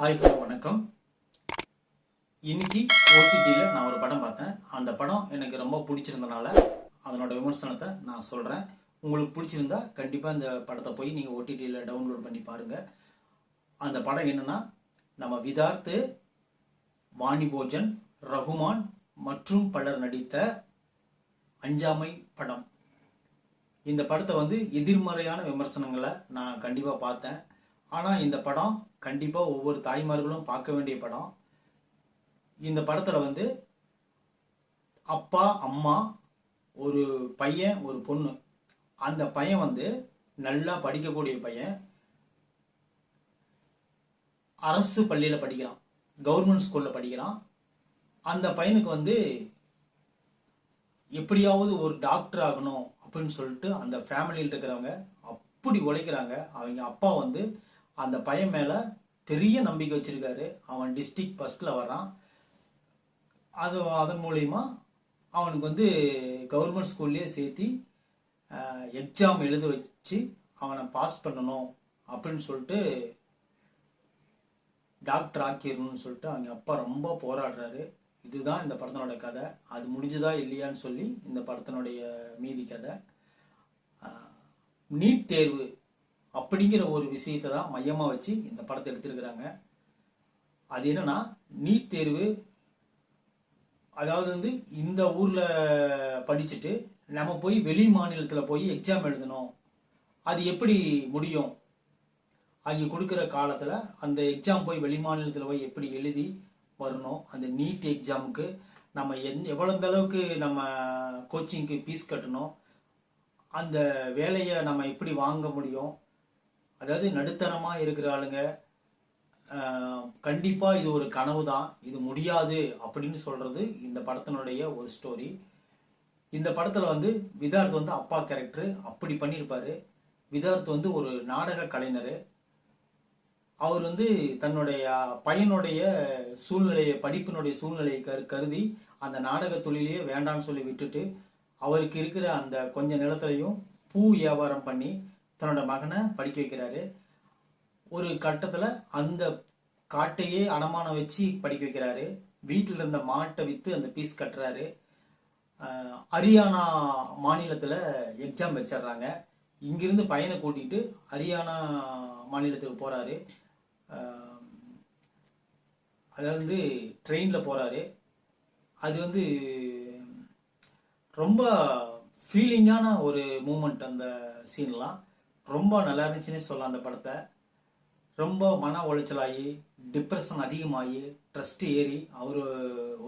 Hi hello வணக்கம். இன்னைக்கு ஓடிடியில் நான் ஒரு படம் பார்த்தேன். அந்த படம் எனக்கு ரொம்ப பிடிச்சிருந்தனால அதனோட விமர்சனத்தை நான் சொல்கிறேன் உங்களுக்கு பிடிச்சிருந்தா கண்டிப்பாக இந்த படத்தை போய் நீங்கள் ஓடிடியில் டவுன்லோட் பண்ணி பாருங்கள் அந்த படம் என்னென்னா நம்ம விதார்த்து வாணிபோஜன் ரகுமான் மற்றும் பலர் நடித்த அஞ்சாமை படம். இந்த படத்தை வந்து எதிர்மறையான விமர்சனங்களை நான் கண்டிப்பாக பார்த்தேன். ஆனால் இந்த படம் கண்டிப்பாக ஒவ்வொரு தாய்மார்களும் பார்க்க வேண்டிய படம். இந்த படத்தில் வந்து அப்பா அம்மா ஒரு பையன் ஒரு பொண்ணு. அந்த பையன் வந்து நல்லா படிக்கக்கூடிய பையன். அரசு பள்ளியில் படிக்கிறான். கவர்மெண்ட் ஸ்கூலில் படிக்கிறான். அந்த பையனுக்கு வந்து எப்படியாவது ஒரு டாக்டர் ஆகணும் அப்படின்னு சொல்லிட்டு அந்த ஃபேமிலியில் இருக்கிறவங்க அப்படி உழைக்கிறாங்க. அவங்க அப்பா வந்து அந்த பையன் மேலே பெரிய நம்பிக்கை வச்சுருக்காரு. அவன் டிஸ்ட்ரிக்ட் ஃபஸ்ட்டில் வரான் அது அதன் மூலயமா அவனுக்கு வந்து கவர்மெண்ட் ஸ்கூல்லேயே சேர்த்தி எக்ஸாம் எழுத வச்சு அவனை பாஸ் பண்ணணும் அப்படின்னு சொல்லிட்டு டாக்டர் ஆக்கிடணும்னு சொல்லிட்டு அவங்க அப்பா ரொம்ப போராடுறாரு. இதுதான் இந்த படத்தினோட கதை. அது முடிஞ்சுதா இல்லையான்னு சொல்லி இந்த படத்தினுடைய மீதி கதை. நீட் தேர்வு அப்படிங்கிற ஒரு விஷயத்தை தான் மையமாக வச்சு இந்த படத்தை எடுத்திருக்கிறாங்க. அது என்னன்னா நீட் தேர்வு அதாவது வந்து இந்த ஊரில் படிச்சுட்டு நம்ம போய் வெளி மாநிலத்தில் போய் எக்ஸாம் எழுதணும். அது எப்படி முடியும்? அங்கே கொடுக்குற காலத்தில் அந்த எக்ஸாம் போய் வெளி மாநிலத்தில் போய் எப்படி எழுதி வரணும்? அந்த நீட் எக்ஸாமுக்கு நம்ம எந் எவ்வளோ அளவுக்கு நம்ம கோச்சிங்க்கு ஃபீஸ் கட்டணும்? அந்த வேலையை நம்ம எப்படி வாங்க முடியும்? அதாவது நடுத்தரமாக இருக்கிற ஆளுங்க கண்டிப்பாக இது ஒரு கனவு தான் இது முடியாது அப்படின்னு சொல்கிறது இந்த படத்தினுடைய ஒரு ஸ்டோரி இந்த படத்தில் வந்து விதார்த் வந்து அப்பா கேரக்டரு அப்படி பண்ணியிருப்பார் விதார்த் வந்து ஒரு நாடக கலைஞர். அவர் வந்து தன்னுடைய பையனுடைய சூழ்நிலையை படிப்பினுடைய சூழ்நிலையை கரு கருதி அந்த நாடக தொழிலையே வேண்டான்னு சொல்லி விட்டுட்டு அவருக்கு இருக்கிற அந்த கொஞ்ச நிலத்திலையும் பூ வியாபாரம் பண்ணி தன்னோட மகனை படிக்க வைக்கிறாரு. ஒரு கட்டத்தில் அந்த காட்டையே அடமானம் வச்சு படிக்க வைக்கிறாரு. வீட்டில் இருந்த மாட்டை விற்று அந்த பீஸ் கட்டுறாரு. ஹரியானா மாநிலத்தில் எக்ஸாம் வச்சிடுறாங்க. இங்கிருந்து பையனை கூட்டிகிட்டு ஹரியானா மாநிலத்துக்கு போகிறாரு அதாவது ட்ரெயினில் போகிறாரு அது வந்து ரொம்ப ஃபீலிங்கான ஒரு மூமெண்ட் அந்த சீன்லாம் ரொம்ப நல்லா இருந்துச்சுன்னு சொல்லலாம் அந்த படத்தை. ரொம்ப மன உளைச்சலாகி டிப்ரெஷன் அதிகமாகி ட்ரஸ்ட் ஏறி அவர்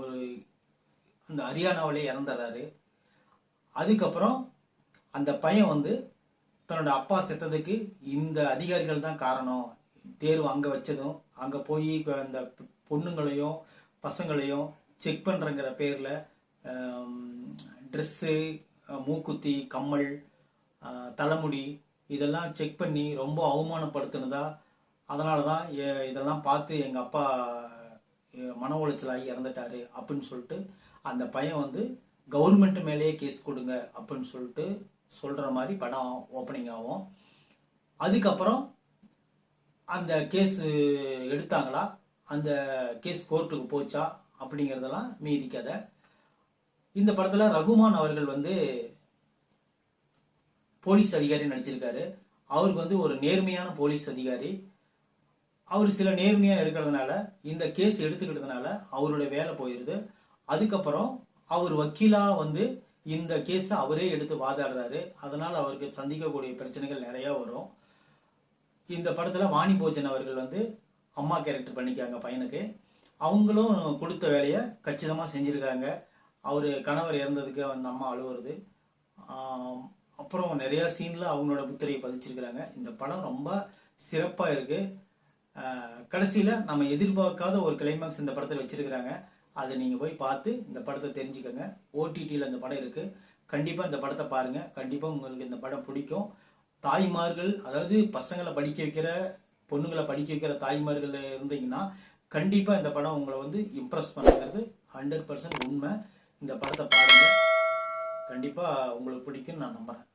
ஒரு அந்த ஹரியானாவிலே இறந்துடுறாரு அதுக்கப்புறம் அந்த பையன் வந்து தன்னோட அப்பா செத்ததுக்கு இந்த அதிகாரிகள் தான் காரணம். தேர்வு அங்கே வச்சதும் அங்கே போய் அந்த பொண்ணுங்களையும் பசங்களையும் செக் பண்ணுறங்கிற பேரில் ட்ரெஸ்ஸு மூக்குத்தி கம்மல் தலைமுடி இதெல்லாம் செக் பண்ணி ரொம்ப அவமானப்படுத்தினதா அதனால தான் இதெல்லாம் பார்த்து எங்கள் அப்பா மன உளைச்சலாகி இறந்துட்டாரு அப்படின்னு சொல்லிட்டு அந்த பையன் வந்து கவர்மெண்ட் மேலேயே கேஸ் கொடுங்க அப்படின்னு சொல்லிட்டு சொல்கிற மாதிரி படம் ஓப்பனிங் ஆகும். அதுக்கப்புறம் அந்த கேஸ் எடுத்தாங்களா? அந்த கேஸ் கோர்ட்டுக்கு போச்சா? அப்படிங்கிறதெல்லாம் மீதி கதை. இந்த படத்தில் ரகுமான் அவர்கள் வந்து போலீஸ் அதிகாரி நடிச்சிருக்காரு. அவருக்கு வந்து ஒரு நேர்மையான போலீஸ் அதிகாரி. அவர் சில நேர்மையாக இருக்கிறதுனால இந்த கேஸ் எடுத்துக்கிட்டதுனால அவருடைய வேலை போயிடுது அதுக்கப்புறம் அவர் வக்கீலாக வந்து இந்த கேஸை அவரே எடுத்து வாதாடுறாரு. அதனால் அவருக்கு சந்திக்கக்கூடிய பிரச்சனைகள் நிறையா வரும். இந்த படத்தில் வாணி போஜன் அவர்கள் வந்து அம்மா கேரக்டர் பண்ணிக்காங்க பையனுக்கு. அவங்களும் கொடுத்த வேலையை கச்சிதமாக செஞ்சுருக்காங்க. அவர் கணவர் இறந்ததுக்கு அந்த அம்மா அழுவுறது. அப்புறம் நிறையா சீனில் அவங்களோட முத்திரையை பதிச்சிருக்கிறாங்க. இந்த படம் ரொம்ப சிறப்பாக இருக்குது கடைசியில் நம்ம எதிர்பார்க்காத ஒரு கிளைமேக்ஸ் இந்த படத்தில் வச்சுருக்கிறாங்க. அதை நீங்கள் போய் பார்த்து இந்த படத்தை தெரிஞ்சுக்கோங்க. ஓடிடியில் இந்த படம் இருக்குது கண்டிப்பாக இந்த படத்தை பாருங்கள் கண்டிப்பாக உங்களுக்கு இந்த படம் பிடிக்கும். தாய்மார்கள் அதாவது பசங்களை படிக்க வைக்கிற பொண்ணுங்களை படிக்க வைக்கிற தாய்மார்கள் இருந்தீங்கன்னா கண்டிப்பாக இந்த படம் உங்களை வந்து இம்ப்ரெஸ் பண்ணுங்கிறது ஹண்ட்ரட் பர்சன்ட் உண்மை. இந்த படத்தை பாருங்கள் கண்டிப்பாக உங்களுக்கு பிடிக்கும்னு நான் நம்புகிறேன்